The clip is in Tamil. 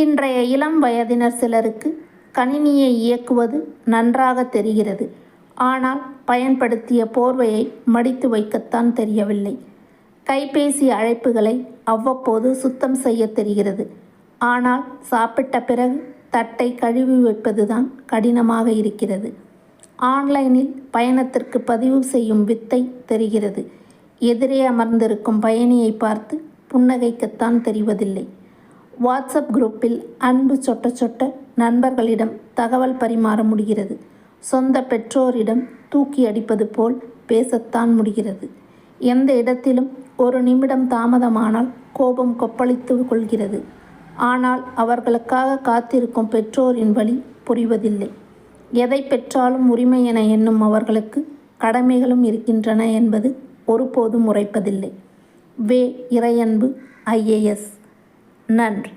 இன்றைய இளம் வயதினர் சிலருக்கு கணினியை இயக்குவது நன்றாக தெரிகிறது. ஆனால் பயன்படுத்திய போர்வையை மடித்து வைக்கத்தான் தெரியவில்லை. கைபேசி அழைப்புகளை அவ்வப்போது சுத்தம் செய்ய தெரிகிறது. ஆனால் சாப்பிட்ட பிறகு தட்டை கழுவி வைப்பதுதான் கடினமாக இருக்கிறது. ஆன்லைனில் பயணத்திற்கு பதிவு செய்யும் வித்தை தெரிகிறது. எதிரே அமர்ந்திருக்கும் பயணியை பார்த்து புன்னகைக்கத்தான் தெரிவதில்லை. வாட்ஸ்அப் குரூப்பில் அன்பு சொட்ட சொட்ட நண்பர்களிடம் தகவல் பரிமாற முடிகிறது. சொந்த பெற்றோரிடம் தூக்கி அடிப்பது போல் பேசத்தான் முடிகிறது. எந்த இடத்திலும் ஒரு நிமிடம் தாமதமானால் கோபம் கொப்பளித்து கொள்கிறது. ஆனால் அவர்களுக்காக காத்திருக்கும் பெற்றோரின் வழி புரிவதில்லை. எதை பெற்றாலும் உரிமை என எண்ணும் அவர்களுக்கு கடமைகளும் இருக்கின்றன என்பது ஒருபோதும் உரைப்பதில்லை. வே இறையன்பு ஐஏஎஸ். நன்றி.